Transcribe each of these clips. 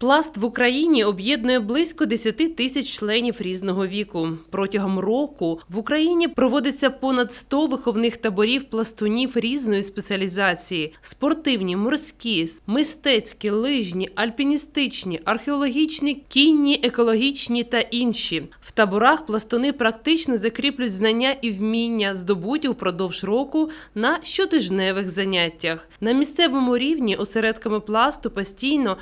Пласт в Україні об'єднує близько 10 тисяч членів різного віку. Протягом року в Україні проводиться понад 100 виховних таборів пластунів різної спеціалізації: спортивні, морські, мистецькі, лижні, альпіністичні, археологічні, кінні, екологічні та інші. В таборах пластуни практично закріплюють знання і вміння, здобуті впродовж року на щотижневих заняттях. На місцевому рівні осередками пласту постійно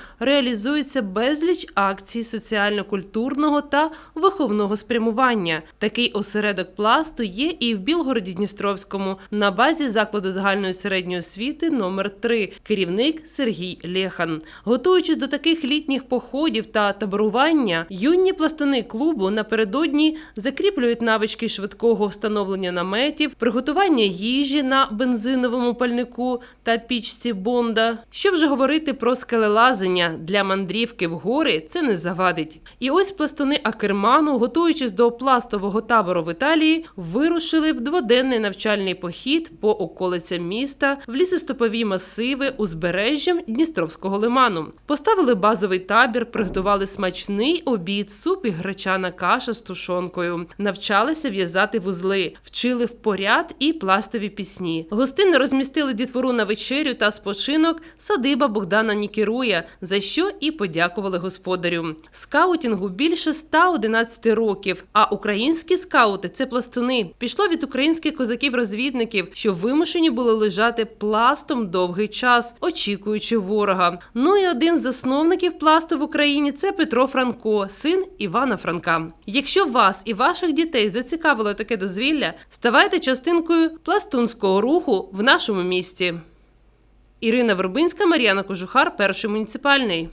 реалізується безліч акцій соціально-культурного та виховного спрямування. Такий осередок пласту є і в Білгороді Дністровському на базі закладу загальної середньої освіти номер 3 керівник Сергій Лехан. Готуючись до таких літніх походів та таборування, юні пластуни клубу напередодні закріплюють навички швидкого встановлення наметів, приготування їжі на бензиновому пальнику та пічці Бонда. Що вже говорити про скелелазення для мандрівки в гори це не завадить. І ось пластуни Акерману, готуючись до пластового табору в Італії, вирушили в дводенний навчальний похід по околицям міста в лісостопові масиви узбережжям Дністровського лиману. Поставили базовий табір, приготували смачний обід, суп і гречана каша з тушонкою, навчалися в'язати вузли, вчили в поряд і пластові пісні. Гостини розмістили дітвору на вечерю та спочинок садиба Богдана Нікіруя, за що і подякували господарю. Скаутінгу більше 111 років. А українські скаути це пластуни. Пішло від українських козаків-розвідників, що вимушені були лежати пластом довгий час, очікуючи ворога. Ну і один з засновників пласту в Україні це Петро Франко, син Івана Франка. Якщо вас і ваших дітей зацікавило таке дозвілля, ставайте частинкою пластунського руху в нашому місті. Ірина Вербинська, Мар'яна Кожухар, перший муніципальний.